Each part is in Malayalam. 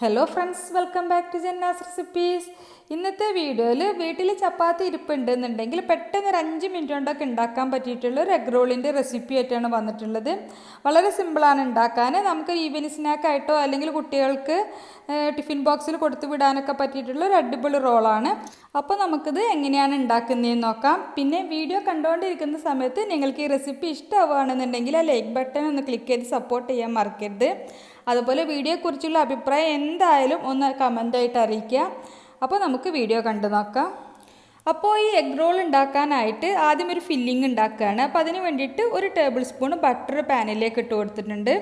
Hello friends welcome back to Jannas recipes ഇന്നത്തെ വീഡിയോയിൽ വീട്ടിൽ ചപ്പാത്തി ഇരിപ്പുണ്ടെന്നുണ്ടെങ്കിൽ പെട്ടെന്ന് ഒരു അഞ്ച് മിനിറ്റ് കൊണ്ടൊക്കെ ഉണ്ടാക്കാൻ പറ്റിയിട്ടുള്ള ഒരു എഗ് റോളിന്റെ റെസിപ്പി ആയിട്ടാണ് വന്നിട്ടുള്ളത്. വളരെ സിമ്പിളാണ് ഉണ്ടാക്കാൻ നമുക്ക് ഈവനിങ് സ്നാക്കായിട്ടോ അല്ലെങ്കിൽ കുട്ടികൾക്ക് ടിഫിൻ ബോക്സിൽ കൊടുത്തു വിടാനൊക്കെ പറ്റിയിട്ടുള്ള ഒരു അടിപൊളി റോളാണ് അപ്പോൾ നമുക്കിത് എങ്ങനെയാണ് ഉണ്ടാക്കുന്നതെന്ന് നോക്കാം. പിന്നെ വീഡിയോ കണ്ടുകൊണ്ടിരിക്കുന്ന സമയത്ത് നിങ്ങൾക്ക് ഈ റെസിപ്പി ഇഷ്ടമാവുകയാണെന്നുണ്ടെങ്കിൽ ആ ലൈക്ക് ബട്ടൺ ഒന്ന് ക്ലിക്ക് ചെയ്ത് സപ്പോർട്ട് ചെയ്യാൻ മറക്കരുത്. അതുപോലെ വീഡിയോയെക്കുറിച്ചുള്ള അഭിപ്രായം എന്തായാലും ഒന്ന് കമന്റായിട്ട് അറിയിക്കുക. അപ്പോൾ നമുക്ക് വീഡിയോ കണ്ടു നോക്കാം. അപ്പോൾ ഈ എഗ് റോൾ ഉണ്ടാക്കാനായിട്ട് ആദ്യം ഒരു ഫില്ലിംഗ് ഉണ്ടാക്കുകയാണ്. അപ്പോൾ അതിന് വേണ്ടിയിട്ട് ഒരു ടേബിൾ സ്പൂൺ ബട്ടർ പാനിലേക്ക് ഇട്ട് കൊടുത്തിട്ടുണ്ട്.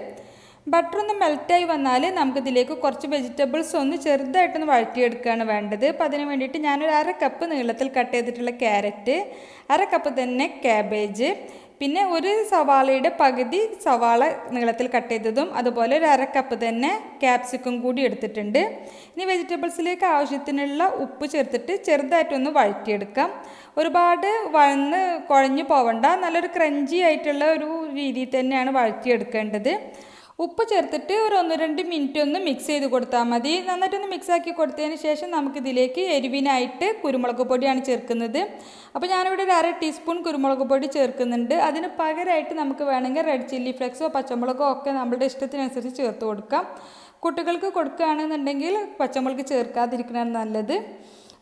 ബട്ടർ ഒന്ന് മെൽറ്റായി വന്നാൽ നമുക്കിതിലേക്ക് കുറച്ച് വെജിറ്റബിൾസ് ഒന്ന് ചെറുതായിട്ടൊന്ന് വഴറ്റിയെടുക്കുകയാണ് വേണ്ടത്. അപ്പോൾ അതിന് വേണ്ടിയിട്ട് ഞാനൊരു അര കപ്പ് നീളത്തിൽ കട്ട് ചെയ്തിട്ടുള്ള ക്യാരറ്റ് അര കപ്പ് തന്നെ ക്യാബേജ് പിന്നെ ഒരു സവാളയുടെ പകുതി സവാള നീളത്തിൽ കട്ട് ചെയ്തതും അതുപോലെ ഒരു അരക്കപ്പ് കപ്പ് തന്നെ ക്യാപ്സിക്കം കൂടി എടുത്തിട്ടുണ്ട്. ഇനി വെജിറ്റബിൾസിലേക്ക് ആവശ്യത്തിനുള്ള ഉപ്പ് ചേർത്തിട്ട് ചെറുതായിട്ടൊന്ന് വഴറ്റിയെടുക്കാം. ഒരുപാട് വഴന്ന് കുഴഞ്ഞു പോവണ്ട നല്ലൊരു ക്രഞ്ചി ആയിട്ടുള്ള ഒരു രീതിയിൽ തന്നെയാണ് വഴറ്റിയെടുക്കേണ്ടത്. ഉപ്പ് ചേർത്തിട്ട് ഒരു ഒന്ന് രണ്ട് മിനിറ്റ് ഒന്ന് മിക്സ് ചെയ്ത് കൊടുത്താൽ മതി. നന്നായിട്ടൊന്ന് മിക്സ് ആക്കി കൊടുത്തതിന് ശേഷം നമുക്കിതിലേക്ക് എരിവിനായിട്ട് കുരുമുളക് പൊടിയാണ് ചേർക്കുന്നത്. അപ്പോൾ ഞാനിവിടെ ഒരു അര ടീസ്പൂൺ കുരുമുളക് പൊടി ചേർക്കുന്നുണ്ട്. അതിന് പകരമായിട്ട് നമുക്ക് വേണമെങ്കിൽ റെഡ് ചില്ലി ഫ്ലെക്സോ പച്ചമുളകോ ഒക്കെ നമ്മുടെ ഇഷ്ടത്തിനനുസരിച്ച് ചേർത്ത് കൊടുക്കാം. കുട്ടികൾക്ക് കൊടുക്കുകയാണെന്നുണ്ടെങ്കിൽ പച്ചമുളക് ചേർക്കാതിരിക്കണതാണ് നല്ലത്.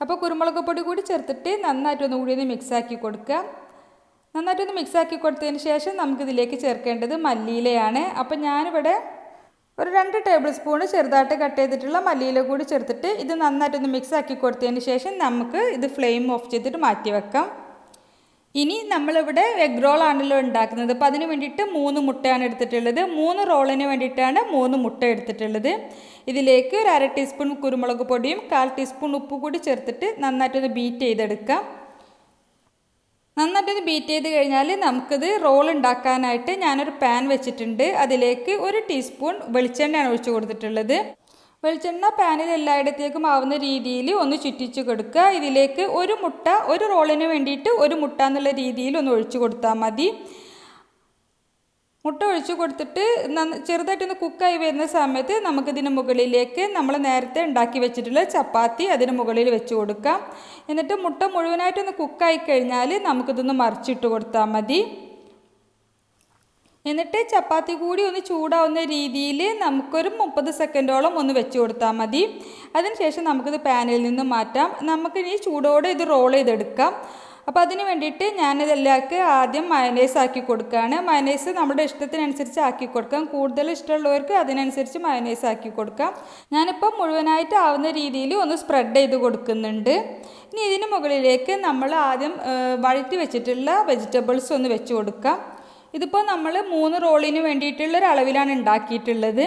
അപ്പോൾ കുരുമുളക് പൊടി കൂടി ചേർത്തിട്ട് നന്നായിട്ടൊന്ന് കൂടി ഒന്ന് മിക്സാക്കി കൊടുക്കുക. നന്നായിട്ടൊന്ന് മിക്സാക്കി കൊടുത്തതിന് ശേഷം നമുക്കിതിലേക്ക് ചേർക്കേണ്ടത് മല്ലിയിലയാണ്. അപ്പം ഞാനിവിടെ ഒരു രണ്ട് ടേബിൾ സ്പൂൺ ചെറുതായിട്ട് കട്ട് ചെയ്തിട്ടുള്ള മല്ലിയില കൂടി ചേർത്തിട്ട് ഇത് നന്നായിട്ടൊന്ന് മിക്സാക്കി കൊടുത്തതിന് ശേഷം നമുക്ക് ഇത് ഫ്ലെയിം ഓഫ് ചെയ്തിട്ട് മാറ്റി വെക്കാം. ഇനി നമ്മളിവിടെ എഗ് റോൾ ആണല്ലോ ഉണ്ടാക്കുന്നത്. അപ്പോൾ അതിന് വേണ്ടിയിട്ട് മൂന്ന് മുട്ടയാണ് എടുത്തിട്ടുള്ളത്. മൂന്ന് റോളിന് വേണ്ടിയിട്ടാണ് മൂന്ന് മുട്ട എടുത്തിട്ടുള്ളത്. ഇതിലേക്ക് ഒരു അര ടീസ്പൂൺ കുരുമുളക് പൊടിയും കാൽ ടീസ്പൂൺ ഉപ്പ് കൂടി ചേർത്തിട്ട് നന്നായിട്ടൊന്ന് ബീറ്റ് ചെയ്തെടുക്കാം. നന്നായിട്ടൊന്ന് ബീറ്റ് ചെയ്ത് കഴിഞ്ഞാൽ നമുക്കിത് റോൾ ഉണ്ടാക്കാനായിട്ട് ഞാനൊരു പാൻ വെച്ചിട്ടുണ്ട്. അതിലേക്ക് ഒരു ടീസ്പൂൺ വെളിച്ചെണ്ണയാണ് ഒഴിച്ചു കൊടുത്തിട്ടുള്ളത്. വെളിച്ചെണ്ണ പാനിൽ എല്ലായിടത്തേക്കും ആവുന്ന രീതിയിൽ ഒന്ന് ചുറ്റിച്ച് കൊടുക്കുക. ഇതിലേക്ക് ഒരു മുട്ട ഒരു റോളിന് വേണ്ടിയിട്ട് ഒരു മുട്ട എന്നുള്ള രീതിയിൽ ഒന്ന് ഒഴിച്ചു കൊടുത്താൽ മതി. മുട്ട ഒഴിച്ചു കൊടുത്തിട്ട് ചെറുതായിട്ടൊന്ന് കുക്കായി വരുന്ന സമയത്ത് നമുക്കിതിന് മുകളിലേക്ക് നമ്മൾ നേരത്തെ ഉണ്ടാക്കി വെച്ചിട്ടുള്ള ചപ്പാത്തി അതിന് മുകളിൽ വെച്ച് കൊടുക്കാം. എന്നിട്ട് മുട്ട മുഴുവനായിട്ടൊന്ന് കുക്കായി കഴിഞ്ഞാൽ നമുക്കിതൊന്ന് മറിച്ചിട്ട് കൊടുത്താൽ മതി. എന്നിട്ട് ചപ്പാത്തി കൂടി ഒന്ന് ചൂടാവുന്ന രീതിയിൽ നമുക്കൊരു മുപ്പത് സെക്കൻഡോളം ഒന്ന് വെച്ച് കൊടുത്താൽ മതി. അതിനുശേഷം നമുക്കിത് പാനിൽ നിന്ന് മാറ്റാം. നമുക്കിനി ചൂടോടെ ഇത് റോൾ ചെയ്തെടുക്കാം. അപ്പോൾ അതിന് വേണ്ടിയിട്ട് ഞാനിതെല്ലാക്ക് ആദ്യം മയനൈസ് ആക്കി കൊടുക്കുകയാണ് മയനൈസ് നമ്മുടെ ഇഷ്ടത്തിനനുസരിച്ച് ആക്കി കൊടുക്കാം. കൂടുതൽ ഇഷ്ടമുള്ളവർക്ക് അതിനനുസരിച്ച് മയനൈസ് ആക്കി കൊടുക്കാം. ഞാനിപ്പോൾ മുഴുവനായിട്ട് ആവുന്ന രീതിയിൽ ഒന്ന് സ്പ്രെഡ് ചെയ്ത് കൊടുക്കുന്നുണ്ട്. ഇനി ഇതിന് മുകളിലേക്ക് നമ്മൾ ആദ്യം വഴറ്റി വെച്ചിട്ടുള്ള വെജിറ്റബിൾസ് ഒന്ന് വെച്ച് കൊടുക്കാം. ഇതിപ്പോൾ നമ്മൾ മൂന്ന് റോളിന് വേണ്ടിയിട്ടുള്ള ഒരു ഉണ്ടാക്കിയിട്ടുള്ളത്.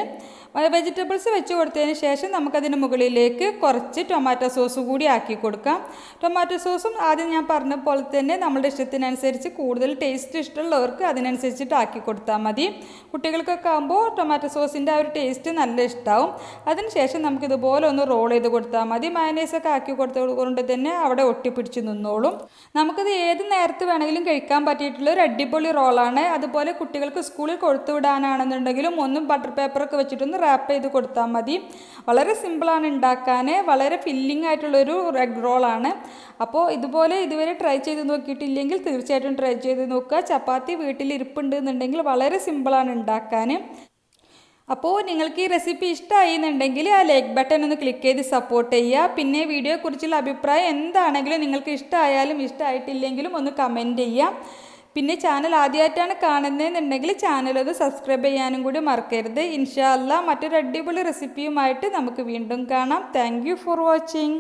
വെജിറ്റബിൾസ് വെച്ച് കൊടുത്തതിന് ശേഷം നമുക്കതിന് മുകളിലേക്ക് കുറച്ച് ടൊമാറ്റോ സോസ് കൂടി ആക്കി കൊടുക്കാം. ടൊമാറ്റോ സോസും ആദ്യം ഞാൻ പറഞ്ഞ പോലെ തന്നെ നമ്മുടെ ഇഷ്ടത്തിനനുസരിച്ച് കൂടുതൽ ടേസ്റ്റ് ഇഷ്ടമുള്ളവർക്ക് അതിനനുസരിച്ചിട്ട് ആക്കി കൊടുത്താൽ മതി. കുട്ടികൾക്കൊക്കെ ആകുമ്പോൾ ടൊമാറ്റോ സോസിന്റെ ആ ഒരു ടേസ്റ്റ് നല്ല ഇഷ്ടമാവും അതിനുശേഷം നമുക്കിതുപോലെ ഒന്ന് റോൾ ചെയ്ത് കൊടുത്താൽ മതി. മയനൈസൊക്കെ ആക്കി കൊടുത്തതുകൊണ്ട് തന്നെ അവിടെ ഒട്ടിപ്പിടിച്ച് നിന്നോളും. നമുക്കിത് ഏത് നേരത്ത് വേണമെങ്കിലും കഴിക്കാൻ പറ്റിയിട്ടുള്ള ഒരു അടിപൊളി റോളാണ് അതുപോലെ കുട്ടികൾക്ക് സ്കൂളിൽ കൊടുത്തു വിടാനാണെന്നുണ്ടെങ്കിലും ഒന്നും ബട്ടർ പേപ്പറൊക്കെ വെച്ചിട്ടൊന്ന് റാപ്പ് ചെയ്ത് കൊടുത്താൽ മതി. വളരെ സിമ്പിളാണ് ഉണ്ടാക്കാൻ വളരെ ഫില്ലിംഗ് ആയിട്ടുള്ളൊരു എഗ് റോളാണ് അപ്പോൾ ഇതുപോലെ ഇതുവരെ ട്രൈ ചെയ്ത് നോക്കിയിട്ടില്ലെങ്കിൽ തീർച്ചയായിട്ടും ട്രൈ ചെയ്ത് നോക്കുക. ചപ്പാത്തി വീട്ടിൽ ഇരിപ്പുണ്ട് എന്നുണ്ടെങ്കിൽ വളരെ സിമ്പിളാണ് ഉണ്ടാക്കാൻ അപ്പോൾ നിങ്ങൾക്ക് ഈ റെസിപ്പി ഇഷ്ടമായി എന്നുണ്ടെങ്കിൽ ആ ലൈക്ക് ബട്ടൺ ഒന്ന് ക്ലിക്ക് ചെയ്ത് സപ്പോർട്ട് ചെയ്യുക. പിന്നെ വീഡിയോയെക്കുറിച്ചുള്ള അഭിപ്രായം എന്താണെങ്കിലും നിങ്ങൾക്ക് ഇഷ്ടമായാലും ഇഷ്ടമായിട്ടില്ലെങ്കിലും ഒന്ന് കമന്റ് ചെയ്യാം പിന്നെ ചാനൽ ആദ്യമായിട്ടാണ് കാണുന്നതെന്നുണ്ടെങ്കിൽ ചാനൽ ഒന്ന് സബ്സ്ക്രൈബ് ചെയ്യാനും കൂടി മറക്കരുത്. ഇൻഷാ അല്ലാ മറ്റൊരു അടിപൊളി റെസിപ്പിയുമായിട്ട് നമുക്ക് വീണ്ടും കാണാം. Thank for watching